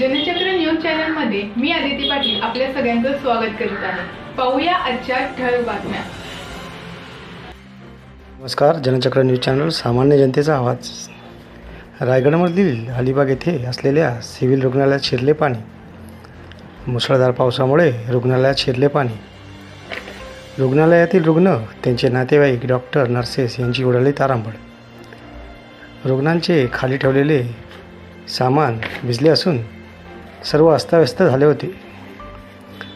मध्ये मी आदिती पाटील आपल्या सगळ्यांचं स्वागत करीत आहे. पाहूया आजच्या ठळक बातम्या. नमस्कार जनचक्र न्यूज चॅनल सामान्य जनतेचा आवाज. रायगडमधील अलिबाग येथे असलेल्या सिव्हिल रुग्णालयात शिरले पाणी. मुसळधार पावसामुळे रुग्णालयात शिरले पाणी. रुग्णालयातील रुग्ण त्यांचे नातेवाईक डॉक्टर नर्सेस यांची उडाली तारांबळ. रुग्णांचे खाली ठेवलेले सामान भिजले असून सर्व अस्ताव्यस्त झाले होते.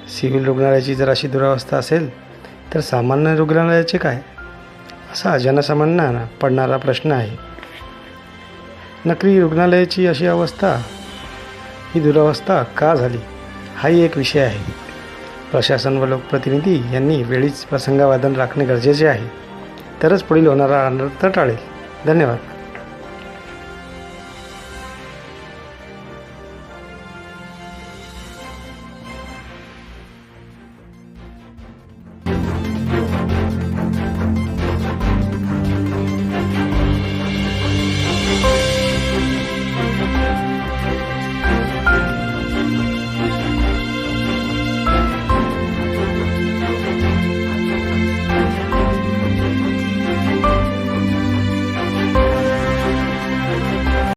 सिव्हिल रुग्णालयाची जर अशी दुरावस्था असेल तर सामान्य रुग्णालयाचे काय? असा जनसामान्यांना पडणारा प्रश्न आहे. नकली रुग्णालयाची अशी अवस्था ही दुरावस्था का झाली? हाही एक विषय आहे. प्रशासन व लोकप्रतिनिधी यांनी वेळीच प्रसंगावादन राखणे गरजेचे आहे. तरच पुढील होणारा अनर्थ टाळेल. धन्यवाद.